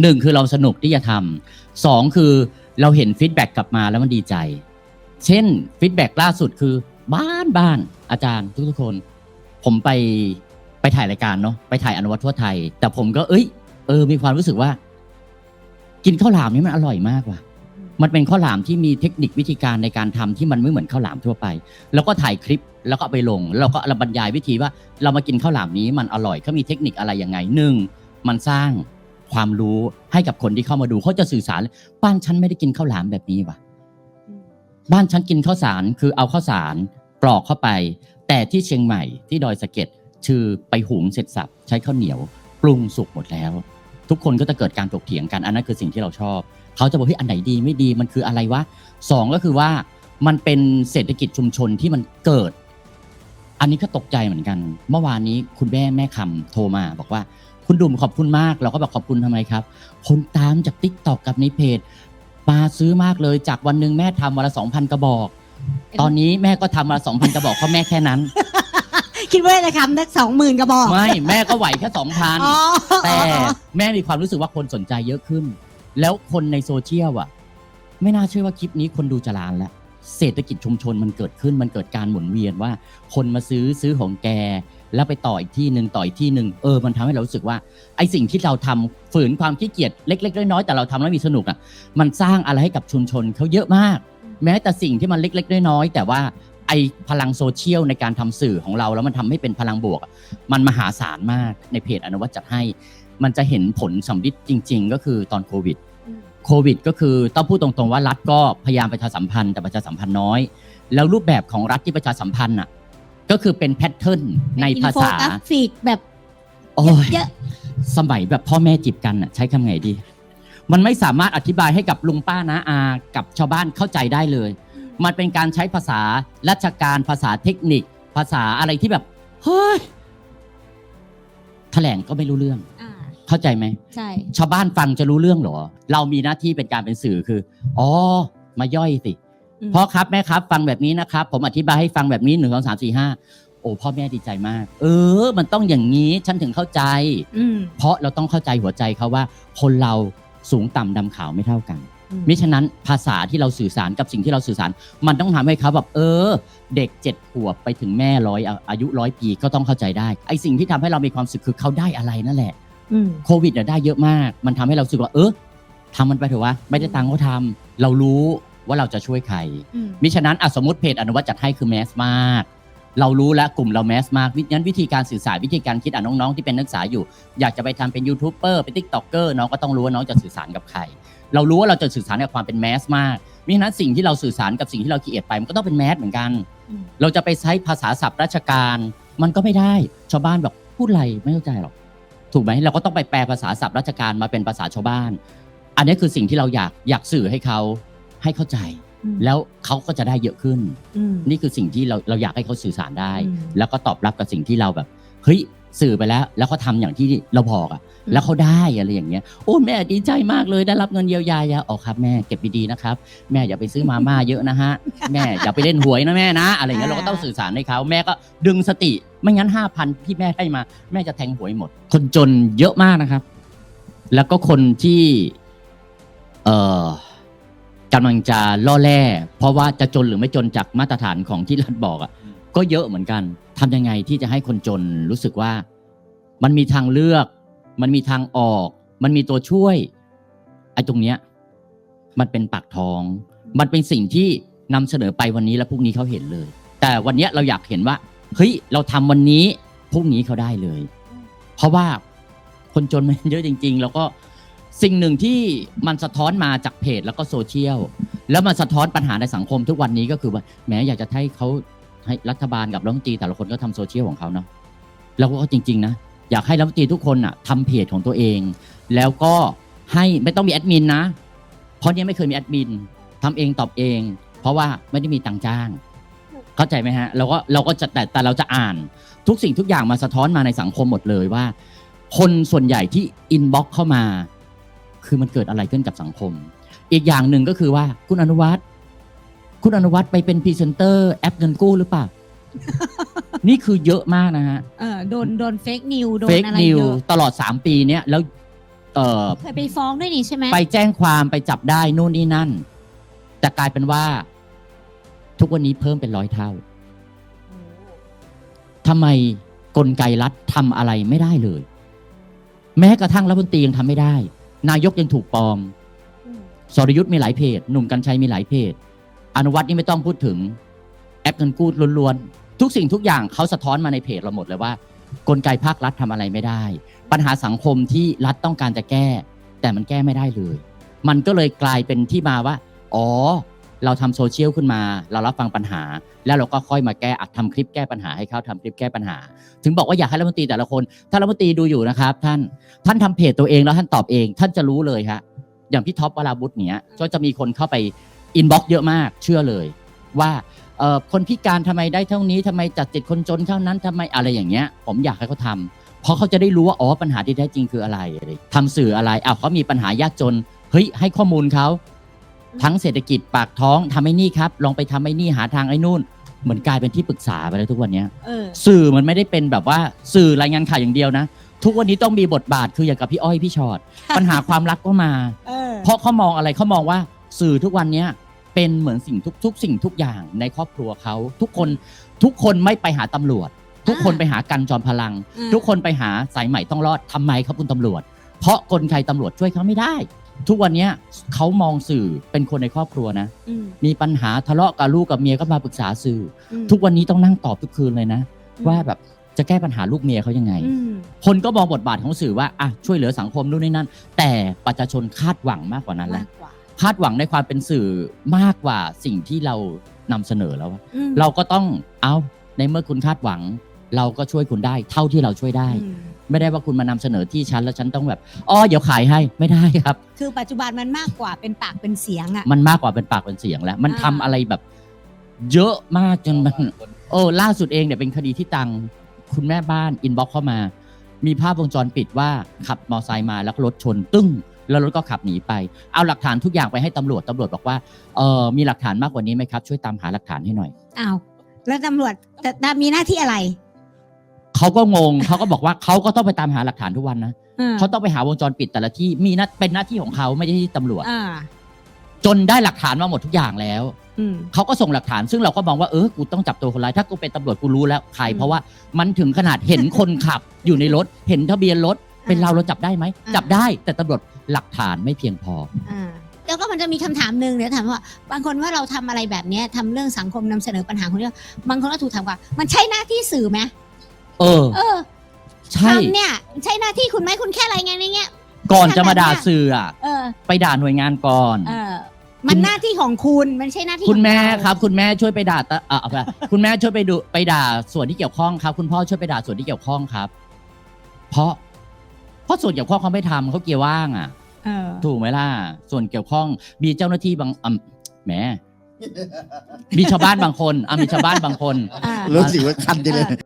หนึ่งคือเราสนุกที่จะทำสองคือเราเห็นฟีดแบ็กกลับมาแล้วมันดีใจ เช่นฟีดแบ็กล่าสุดคือบ้านบ้านอาจารย์ทุกๆคน ผมไปไปถ่ายรายการเนาะไปถ่ายอนุวัตทั่วไทย แต่ผมก็เอ้ย เออ มีความรู้สึกว่า กินข้าวหลามนี่มันอร่อยมากว่ะ มันเป็นข้าวหลามที่มีเทคนิควิธีการในการทำที่มันไม่เหมือนข้าวหลามทั่วไป แล้วก็ถ่ายคลิปแล้วก็ไปลง แล้วเราก็บรรยายวิธีว่า เรามากินข้าวหลามนี้มันอร่อยเขามีเทคนิคอะไรยังไงหนึ่งมันสร้าง ความรู้ให้กับคนที่เข้ามาดูเขาจะสื่อสารเลยบ้านฉันไม่ได้กินข้าวหลามแบบนี้ว่ะ บ้านฉันกินข้าวสารคือเอาข้าวสารกรอกเข้าไป แต่ที่เชียงใหม่ที่ดอยสะเก็ดคือไปหุงเสร็จสับใช้ข้าวเหนียวปรุงสุกหมดแล้ว ทุกคนก็จะเกิดการถกเถียงกันอันนั้นคือสิ่งที่เราชอบเขาจะบอกเฮ้ยอันไหนดีไม่ดีมันคืออะไรวะสองก็คือว่ามันเป็นเศรษฐกิจชุมชนที่มันเกิด อันนี้ก็ตกใจเหมือนกัน เมื่อวานนี้คุณแม่แม่คำโทรมาบอกว่า คุณดุมขอบคุณมาก เราก็บอกขอบคุณทำไมครับ คนตามจากติ๊กตอกกับในเพจมาซื้อมากเลยจากวันหนึ่งแม่ทำวันละสองพันกระบอก ตอนนี้แม่ก็ทำวันละสองพันกระบอกเพราะแม่แค่นั้น คิดว่าจะทำนักสองหมื่นกระบอก ไม่แม่ก็ไหวแค่สองพันอ๋อแต่แม่มีความรู้สึกว่าคนสนใจเยอะขึ้น แล้วคนในโซเชียลอะ ไม่น่าเชื่อว่าคลิปนี้คนดูจะล้านแล้วเศรษฐกิจชุมชนมันเกิดขึ้นมันเกิดการหมุนเวียนว่า คนมาซื้อซื้อของแก แล้วไปต่ออีกที่หนึ่งต่ออีกที่หนึ่งเออมันทำให้เรารู้สึกว่าไอสิ่งที่เราทำฝืนความขี้เกียจเล็ก ๆ น้อยๆแต่เราทำแล้วมีสนุกอะมันสร้างอะไรให้กับชุมชนเขาเยอะมาก แม้แต่สิ่งที่มันเล็ก ๆ น้อยๆแต่ว่าไอพลังโซเชียลในการทำสื่อของเราแล้วมันทำให้เป็นพลังบวกอะมันมหาศาลมากในเพจอนุวัตจัดให้ มันจะเห็นผลสำลิดจริง ๆ ก็คือตอนโควิดโควิด ก็คือต้องพูดตรงๆว่ารัฐก็พยายามประชาสัมพันธ์แต่ประชาสัมพันธ์น้อย แล้วรูปแบบของรัฐที่ประชาสัมพันธ์อะ ก็คือเป็นแพทเทิร์นในภาษาอินโฟกราฟิกแบบโอ้ยเยอะสมัยแบบพ่อแม่จีบกันอะใช้คำไงดี มันไม่สามารถอธิบายให้กับลุงป้านะอากับชาวบ้านเข้าใจได้เลย มันเป็นการใช้ภาษาราชการภาษาเทคนิค ภาษาอะไรที่แบบเฮ้ยแถลงก็ไม่รู้เรื่อง อ่าเข้าใจไหม ใช่ ชาวบ้านฟังจะรู้เรื่องเหรอ เรามีหน้าที่เป็นการเป็นสื่อคือ อ๋อ มาย่อยสิอืม พ่อครับแม่ครับ ฟังแบบนี้นะครับ ผมอธิบายให้ฟังแบบนี้หนึ่งสองสามสี่ห้าโอ้พ่อแม่ดีใจมาก เออ มันต้องอย่างนี้ฉันถึงเข้าใจอืมเพราะเราต้องเข้าใจหัวใจเขาว่า คนเราสูงต่ำดำขาวไม่เท่ากันอืมมิฉะนั้นภาษาที่เราสื่อสารกับสิ่งที่เราสื่อสาร มันต้องทำให้เขาแบบเออ เด็กเจ็ดขวบไปถึงแม่ร้อยอาอายุร้อยปีก็ต้องเข้าใจได้ไอสิ่งที่ทำให้เรามีความสุขคือเขาได้อะไรนั่นแหละอืมโควิดเนี่ยได้เยอะมาก มันทำให้เรารู้สึกว่า เออทำมันไปเถอะวะไม่ได้ตังค์ก็ทำเรารู้ ว่าเราจะช่วยใคร อืมมิฉะนั้นอะสมมติเพจอนุวัตจัดให้คือแมสมาก เรารู้แล้วกลุ่มเราแมสมากวินั้นวิธีการสื่อสารวิธีการคิดอะน้องๆที่เป็นนักศึกษาอยู่ อยากจะไปทำเป็นยูทูบเบอร์เป็นทิกตอกเกอร์น้องก็ต้องรู้ว่าน้องจะสื่อสารกับใคร เรารู้ว่าเราจะสื่อสารกับความเป็นแมสมากมิฉะนั้นสิ่งที่เราสื่อสารกับสิ่งที่เราคิดเอทไปมันก็ต้องเป็นแมสเหมือนกัน อืม เราจะไปใช้ภาษาศัพท์ราชการ มันก็ไม่ได้ ชาวบ้านบอกพูดอะไรไม่เข้าใจหรอก ถูกไหมเราก็ต้องไปแปลภาษาศัพท์ราชการมาเป็นภาษาชาวบ้าน อันนี้คือสิ่งที่เราอยากอยากสื่อให้เขา ให้เข้าใจอืมแล้วเขาก็จะได้เยอะขึ้นอืมนี่คือสิ่งที่เราเราอยากให้เขาสื่อสารได้อืมแล้วก็ตอบรับกับสิ่งที่เราแบบเฮ้ยสื่อไปแล้ว แล้วเขาทำอย่างที่เราบอกอะแล้วเขาได้อะไรอย่างเงี้ยโอ้แม่ดีใจมากเลยได้รับเงินเยียวยาอย่าออกครับ แม่เก็บดีๆนะครับ แม่อย่าไปซื้อมาม่าเยอะนะฮะแม่อย่าไปเล่นหวยนะแม่นะ อะไรอย่างเงี้ยเราก็ต้องสื่อสารให้เขาแม่ก็ดึงสติไม่งั้นห้าพันที่แม่ให้มา แม่จะแทงหวยหมด คนจนเยอะมากนะครับ แล้วก็คนที่ เอ่อ กำลังจะล่อแร่ เพราะว่าจะจนหรือไม่จนจากมาตรฐานของที่รัฐบอกอะ่ะก็เยอะเหมือนกันทำยังไงที่จะให้คนจนรู้สึกว่า มันมีทางเลือก มันมีทางออก มันมีตัวช่วยไอ้ตรงเนี้ย มันเป็นปากท้อง มันเป็นสิ่งที่นำเสนอไปวันนี้แล้วพรุ่งนี้เขาเห็นเลย แต่วันเนี้ยเราอยากเห็นว่าเฮ้ยเราทำวันนี้พรุ่งนี้เขาได้เลย เพราะว่าคนจนมันเยอะจริง ๆ แล้วก็ สิ่งหนึ่งที่มันสะท้อนมาจากเพจแล้วก็โซเชียลแล้วมันสะท้อนปัญหาในสังคมทุกวันนี้ก็คือว่าแหมอยากจะให้เขาให้รัฐบาลกับรัฐมนตรีแต่ละคนก็ทำโซเชียลของเขาเนาะแล้วก็จริง ๆ นะ อยากให้รัฐมนตรีทุกคนอะทำเพจของตัวเอง แล้วก็ให้ไม่ต้องมีแอดมินนะ เพราะเนี่ยไม่เคยมีแอดมินทำเองตอบเอง เพราะว่าไม่ได้มีตังจ้าง เข้าใจไหมฮะเราก็เราก็จะแต่แต่เราจะอ่าน ทุกสิ่งทุกอย่างมาสะท้อนมาในสังคมหมดเลยว่า คนส่วนใหญ่ที่อินบ็อกเข้ามา คือมันเกิดอะไรขึ้นกับสังคม อีกอย่างหนึ่งก็คือว่าคุณอนุวัฒน์คุณอนุวัฒน์ไปเป็นพรีเซนเตอร์แอปเงินกู้หรือเปล่า นี่คือเยอะมากนะฮะเออโดนโดนเฟกนิวโดนเฟกอะไรนิวเยอะตลอด 3 ปีเนี้ยแล้วเอ่อเคยไปฟ้องด้วยนี่ใช่ไหมไปแจ้งความไปจับได้นู่นนี่นั่น แต่กลายเป็นว่า ทุกวันนี้เพิ่มเป็นร้อยเท่าทำไมกลไกรัฐทำอะไรไม่ได้เลย แม้กระทั่งรัฐมนตรียังทำไม่ได้ นายกยังถูกปลอมอืมสรยุทธ์มีหลายเพจ หนุ่มกัญชัยมีหลายเพจ อนุวัฒน์นี่ไม่ต้องพูดถึง แอปเงินกู้ล้วนๆ ทุกสิ่งทุกอย่างเขาสะท้อนมาในเพจเราหมดเลยว่า กลไกภาครัฐทำอะไรไม่ได้ ปัญหาสังคมที่รัฐต้องการจะแก้ แต่มันแก้ไม่ได้เลย มันก็เลยกลายเป็นที่มาว่า อ๋อ เราทำโซเชียลขึ้นมา เรารับฟังปัญหา แล้วเราก็ค่อยมาแก้อัดทำคลิปแก้ปัญหาให้เขาทำคลิปแก้ปัญหา ถึงบอกว่าอยากให้รัฐมนตรีแต่ละคน ถ้ารัฐมนตรีดูอยู่นะครับ ท่านท่านทำเพจตัวเองแล้วท่านตอบเอง ท่านจะรู้เลยฮะอย่างพี่ท็อปวราบุตรเนี้ยก็จะมีคนเข้าไปอินบ็อกซ์เยอะมากเชื่อเลยว่าเอ่อคนพิการทำไมได้เท่านี้ทำไมจัดติดคนจนเท่านั้นทำไมอะไรอย่างเงี้ย ผมอยากให้เขาทำเพราะเขาจะได้รู้ว่าอ๋อปัญหาที่แท้จริงคืออะไรอะไรทำสื่ออะไรอ้าวเขามีปัญหายากจนเฮ้ยให้ข้อมูลเขา ทั้งเศรษฐกิจปากท้องทำไอ้นี่ครับ ลองไปทำไอ้นี่หาทางไอ้นู่น เหมือนกลายเป็นที่ปรึกษาไปแล้วทุกวันเนี้ย เออ สื่อมันไม่ได้เป็นแบบว่าสื่อรายงานข่าวอย่างเดียวนะ ทุกวันนี้ต้องมีบทบาทคืออย่างกับพี่อ้อยพี่ชอด ปัญหาความรักก็มา เออ เพราะเขามองอะไรเขามองว่าสื่อทุกวันเนี้ยเป็นเหมือนสิ่งทุกทุกสิ่งทุกอย่างในครอบครัวเขาทุกคนทุกคนไม่ไปหาตำรวจ ทุกคนไปหากันจอมพลัง อืม ทุกคนไปหาสายใหม่ต้องรอดทำไมครับคุณตำรวจ เพราะกลไกตำรวจช่วยเขาไม่ได้ ทุกวันเนี้ยเขามองสื่อเป็นคนในครอบครัวนะ อืมมีปัญหาทะเลาะกับลูกกับเมียก็มาปรึกษาสื่ออืมทุกวันนี้ต้องนั่งตอบทุกคืนเลยนะอืมว่าแบบจะแก้ปัญหาลูกเมียเขายังไง อืมคนก็มองบทบาทของสื่อว่าอะช่วยเหลือสังคมนู่นนี่นั่น แต่ประชาชนคาดหวังมากกว่านั้นแหมาละกกว่าคาดหวังในความเป็นสื่อมากกว่าสิ่งที่เรานำเสนอแล้วอะอืมเราก็ต้องเอาในเมื่อคุณคาดหวัง เราก็ช่วยคุณได้ เท่าที่เราช่วยได้ อืม ไม่ได้ว่าคุณมานำเสนอที่ฉันแล้วฉันต้องแบบอ๋อเดี๋ยวขายให้ไม่ได้ครับ คือปัจจุบันมันมากกว่าเป็นปากเป็นเสียงอะ มันมากกว่าเป็นปากเป็นเสียงแล้ว มันอ่าทำอะไรแบบ เยอะมากจนมัน โอ้ล่าสุดเองเนี่ยเป็นคดีที่ตังคุณแม่บ้านอินบ็อกเข้ามา มีภาพวงจรปิดว่าขับมอไซค์มาแล้วก็รถชน ตึ้ง แล้วรถก็ขับหนีไป เอาหลักฐานทุกอย่างไปให้ตำรวจตำรวจบอกว่าเออมีหลักฐานมากกว่านี้ไหมครับ ช่วยตามหาหลักฐานให้หน่อย อ้าวแล้วตำรวจแต่แต่มีหน้าที่อะไร เขาก็งงเขาก็บอกว่าเขาก็ต้องไปตามหาหลักฐานทุกวันนะอ่าเขาต้องไปหาวงจรปิดแต่ละที่มีนัดเป็นหน้าที่ของเขาไม่ใช่ที่ตำรวจอ่าจนได้หลักฐานมาหมดทุกอย่างแล้วอืมเขาก็ส่งหลักฐาน ซึ่งเราก็มองว่าเออกูต้องจับตัวคนร้ายถ้ากูเป็นตำรวจกูรู้แล้วใครอืมเพราะว่ามันถึงขนาดเห็นคนขับ อยู่ในรถ เห็นทะเบียนรถ เป็นเราเราจับได้ไหมอ่าจับได้ แต่ตำรวจหลักฐานไม่เพียงพออ่าแล้วก็มันจะมีคำถามหนึ่งเดี๋ยวถามว่า บางคนว่าเราทำอะไรแบบเนี้ยทำเรื่องสังคมนำเสนอปัญหาคนเดียวบางคนก็ถูกถามว่า มันใช่หน้าที่สื่อไหม เออ เออใช่ ทำเนี่ย ใช่หน้าที่คุณไหมคุณแค่อะไรไงในเงี้ย ก่อนจะมาด่าสื่ออะเออ ไปด่าหน่วยงานก่อน เออ มันหน้าที่ของคุณมันไม่ใช่หน้าที่คุณแม่ของเาครับ คุณแม่ช่วยไปด่าตะเอ่อเอาไปคุณแม่ช่วยไปดูไปด่าส่วนที่เกี่ยวข้องครับ คุณพ่อช่วยไปด่าส่วนที่เกี่ยวข้องครับ เพราะ เพราะส่วนเกี่ยวข้องเขาไม่ทำเขาเกียร์ว่างอะ เออ ถูกไหมล่ะ ส่วนเกี่ยวข้องมีเจ้าหน้าที่บางอ่ำแหม มีชาวบ้านบางคนอะมีชาวบ้านบางคน อ่า รู้สึกว่าคันจังเลยเออ